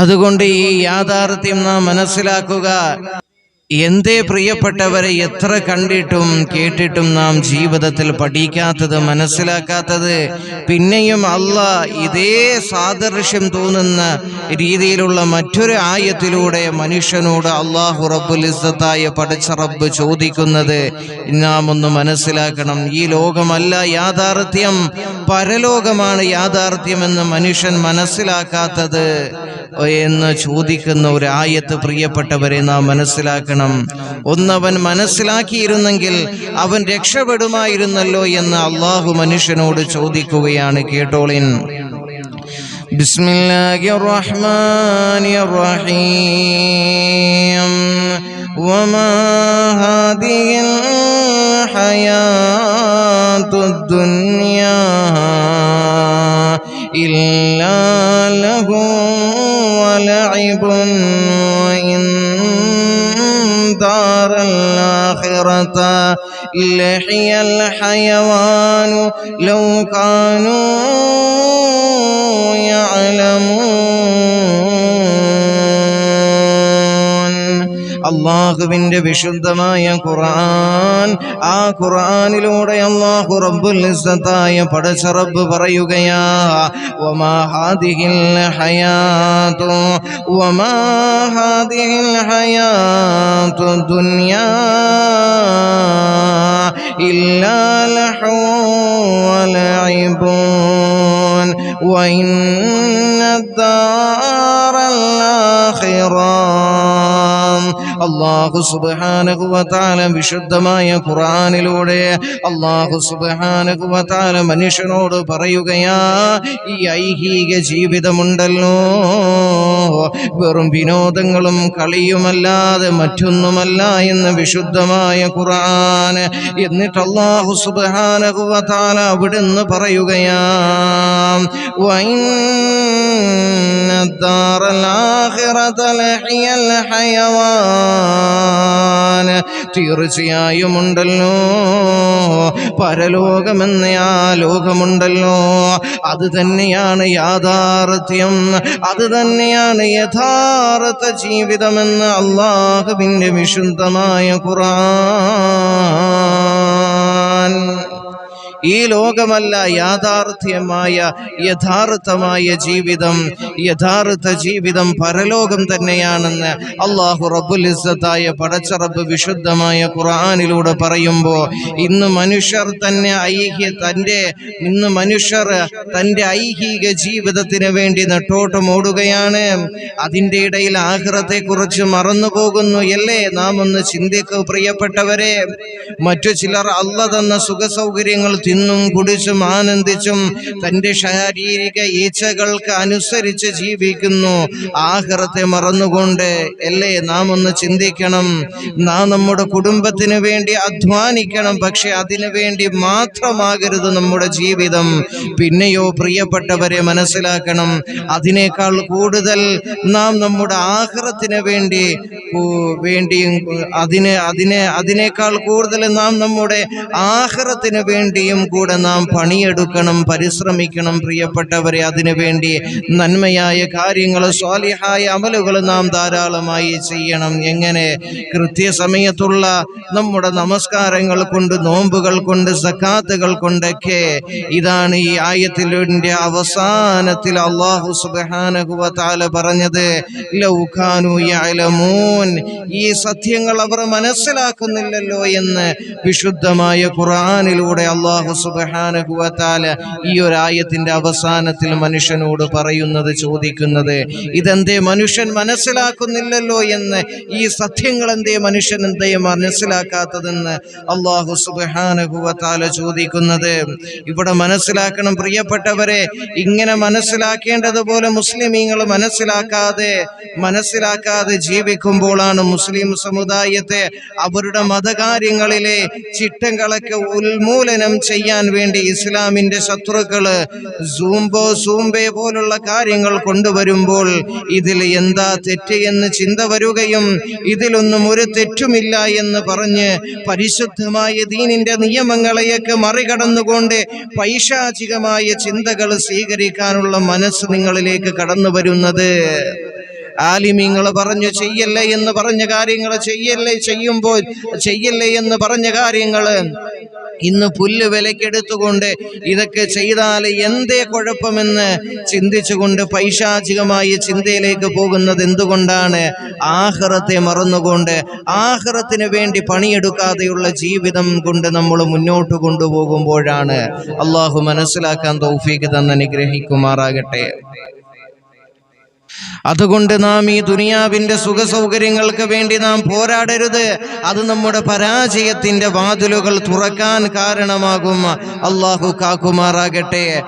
അതുകൊണ്ട് ഈ യാഥാർത്ഥ്യം നാം മനസ്സിലാക്കുക. എന്തേ പ്രിയപ്പെട്ടവരെ എത്ര കണ്ടിട്ടും കേട്ടിട്ടും നാം ജീവിതത്തിൽ പഠിക്കാത്തത് മനസ്സിലാക്കാത്തത്. പിന്നെയും അല്ല ഇതേ സാദൃശ്യം തോന്നുന്ന രീതിയിലുള്ള മറ്റൊരു ആയത്തിലൂടെ മനുഷ്യനോട് അള്ളാഹു റബ്ബുൽ ഇസ്സത്തായ പഠിച്ച റബ്ബ് ചോദിക്കുന്നത് നാം ഒന്ന് മനസ്സിലാക്കണം. ഈ ലോകമല്ല യാഥാർത്ഥ്യം പരലോകമാണ് യാഥാർത്ഥ്യമെന്ന് മനുഷ്യൻ മനസ്സിലാക്കാത്തത് എന്ന് ചോദിക്കുന്ന ഒരു ആയത്ത് പ്രിയപ്പെട്ടവരെ നാം മനസ്സിലാക്കണം. ഒന്നവൻ മനസ്സിലാക്കിയിരുന്നെങ്കിൽ അവൻ രക്ഷപ്പെടുമായിരുന്നല്ലോ എന്ന് അള്ളാഹു മനുഷ്യനോട് ചോദിക്കുകയാണ് കേട്ടോളിൻ ബിസ്മില്ലാഹിർ റഹ്മാനിർ റഹീം وما هذه الحياة دار الآخرة لحي الحيوان لو كانوا يعلمون. അള്ളാഹുവിന്റെ വിശുദ്ധമായ ഖുർആൻ ആ ഖുർആനിലൂടെ അള്ളാഹു റബ്ബുൽ ഇസ്സത്തായ പടച്ച റബ്ബ് പറയുകയാ വമാ ഹാദിഹിൽ ഹയാതു വമാ ഹാദിഹിൽ ഹയാതു ദുനിയാ ഇല്ലാ ലഹു വലഇബുൻ وإن الدار الآخرة അള്ളാഹു സുബാനകുവത്താല വിശുദ്ധമായ ഖുറാനിലൂടെ അള്ളാഹു സുബാനകുവത്താല മനുഷ്യനോട് പറയുകയാ ഈ ഐഹിക ജീവിതമുണ്ടല്ലോ വെറും വിനോദങ്ങളും കളിയുമല്ലാതെ മറ്റൊന്നുമല്ല എന്ന് വിശുദ്ധമായ ഖുർആൻ എന്നിട്ട് അള്ളാഹു സുബാനകുവത്താല അവിടുന്ന് പറയുകയാ وإن الدار الآخرة لحي الحيوان തീർച്ചയായും ഉണ്ടല്ലോ പരലോകമെന്ന ആ ലോകമുണ്ടല്ലോ. അത് തന്നെയാണ് യാഥാർത്ഥ്യം. അത് തന്നെയാണ് യഥാർത്ഥ ജീവിതമെന്ന് അള്ളാഹുവിന്റെ വിശുദ്ധമായ ഖുർആൻ. ഈ ലോകമല്ല യാഥാർത്ഥ്യമായ യഥാർത്ഥമായ ജീവിതം. യഥാർത്ഥ ജീവിതം പരലോകം തന്നെയാണെന്ന് അള്ളാഹു റബ്ബുൽ ഇസ്സത്തായ പടച്ച റബ്ബ് വിശുദ്ധമായ ഖുർആനിലൂടെ പറയുമ്പോൾ ഇന്ന് മനുഷ്യർ തന്നെ ഐഹ്യ തന്റെ ഇന്ന് മനുഷ്യർ തന്റെ ഐഹിക ജീവിതത്തിന് വേണ്ടി നെട്ടോട്ടം ഓടുകയാണ്. അതിന്റെ ഇടയിൽ ആഹ്റത്തെ കുറിച്ച് മറന്നു പോകുന്നു അല്ലേ? നാം ഒന്ന് ചിന്തിക്കൂ പ്രിയപ്പെട്ടവരെ. മറ്റു ചിലർ അല്ല തന്ന സുഖ സൗകര്യങ്ങൾ തിന്നും കുടിച്ചും ആനന്ദിച്ചും തന്റെ ശാരീരിക ഈച്ഛകൾക്ക് അനുസരിച്ച് ജീവിക്കുന്നു. ആഹൃത്തെ മറന്നുകൊണ്ട് അല്ലേ നാം ഒന്ന് ചിന്തിക്കണം. നാം നമ്മുടെ കുടുംബത്തിന് വേണ്ടി അധ്വാനിക്കണം പക്ഷെ അതിനു വേണ്ടി മാത്രമാകരുത് നമ്മുടെ ജീവിതം. പിന്നെയോ പ്രിയപ്പെട്ടവരെ മനസ്സിലാക്കണം. അതിനേക്കാൾ കൂടുതൽ നാം നമ്മുടെ ആഹൃത്തിന് വേണ്ടി വേണ്ടിയും അതിന് അതിനെ അതിനേക്കാൾ കൂടുതൽ നാം നമ്മുടെ ആഹൃത്തിന് വേണ്ടിയും കൂടെ നാം പണിയെടുക്കണം പരിശ്രമിക്കണം പ്രിയപ്പെട്ടവരെ. അതിനുവേണ്ടി നന്മയായ കാര്യങ്ങൾ സ്വാലിഹായ അമലുകൾ നാം ധാരാളമായി ചെയ്യണം. എങ്ങനെ? കൃത്യസമയത്തുള്ള നമ്മുടെ നമസ്കാരങ്ങൾ കൊണ്ട് നോമ്പുകൾ കൊണ്ട് സക്കാത്തുകൾ കൊണ്ടൊക്കെ. ഇതാണ് ഈ ആയത്തിന്റെ അവസാനത്തിൽ അള്ളാഹു സുബാനഹുവത്താല പറഞ്ഞത് ഈ സത്യങ്ങൾ അവർ മനസ്സിലാക്കുന്നില്ലല്ലോ എന്ന് വിശുദ്ധമായ ഖുർആനിലൂടെ അള്ളാഹു സുബാനഹുവത്താല ഈ ഒരു ആയത്തിന്റെ അവസാനത്തിൽ മനുഷ്യനോട് പറയുന്നത് ചോദിക്കുന്നത് ഇതെന്തേ മനുഷ്യൻ മനസ്സിലാക്കുന്നില്ലല്ലോ എന്ന്? ഈ സത്യങ്ങൾ എന്തേ മനുഷ്യൻ എന്തേ മനസ്സിലാക്കാത്തതെന്ന് അള്ളാഹു സുബാനഹുവത്താല ചോദിക്കുന്നത്. ഇവിടെ മനസ്സിലാക്കണം പ്രിയപ്പെട്ടവരെ ഇങ്ങനെ മനസ്സിലാക്കേണ്ടതുപോലെ മുസ്ലിമീങ്ങൾ മനസ്സിലാക്കാതെ മനസ്സിലാക്കാതെ ജീവിക്കുമ്പോഴാണ് മുസ്ലിം സമുദായത്തെ അവരുടെ മതകാര്യങ്ങളിലെ ചിട്ടങ്ങളൊക്കെ ഉന്മൂലനം ചെയ്യാൻ വേണ്ടി ഇസ്ലാമിന്റെ ശത്രുക്കൾ സൂംബോ സൂംബെ പോലുള്ള കാര്യങ്ങൾ കൊണ്ടുവരുമ്പോൾ ഇതിൽ എന്താ തെറ്റ് എന്ന് ചിന്ത വരികയും ഇതിലൊന്നും ഒരു തെറ്റുമില്ല എന്ന് പറഞ്ഞ് പരിശുദ്ധമായ ദീനിന്റെ നിയമങ്ങളെയൊക്കെ മറികടന്നുകൊണ്ട് പൈശാചികമായ ചിന്തകൾ സ്വീകരിക്കാനുള്ള മനസ്സ് നിങ്ങളിലേക്ക് കടന്നു വരുന്നത്. ആലിമിങ്ങൾ പറഞ്ഞു ചെയ്യല്ലേ എന്ന് പറഞ്ഞ കാര്യങ്ങൾ ചെയ്യല്ലേ ചെയ്യുമ്പോൾ ചെയ്യല്ലേ എന്ന് പറഞ്ഞ കാര്യങ്ങൾ ഇന്ന് പുല്ല് വിലക്കെടുത്തുകൊണ്ട് ഇതൊക്കെ ചെയ്താൽ എന്തേ കുഴപ്പമെന്ന് ചിന്തിച്ചുകൊണ്ട് പൈശാചികമായ ചിന്തയിലേക്ക് പോകുന്നത് എന്തുകൊണ്ടാണ്? ആഹ്റത്തെ മറന്നുകൊണ്ട് ആഹ്റത്തിന് വേണ്ടി പണിയെടുക്കാതെയുള്ള ജീവിതം കൊണ്ട് നമ്മൾ മുന്നോട്ട് കൊണ്ടുപോകുമ്പോഴാണ്. അള്ളാഹു മനസ്സിലാക്കാൻ തൗഫീക്ക് തന്നെ അനുഗ്രഹിക്കുമാറാകട്ടെ. അതുകൊണ്ട് നാം ഈ ദുനിയാവിന്റെ സുഖ സൗകര്യങ്ങൾക്ക് വേണ്ടി നാം പോരാടരുത്. അത് നമ്മുടെ പരാജയത്തിന്റെ വാതിലുകൾ തുറക്കാൻ കാരണമാകും. അള്ളാഹു കാക്കുമാറാകട്ടെ.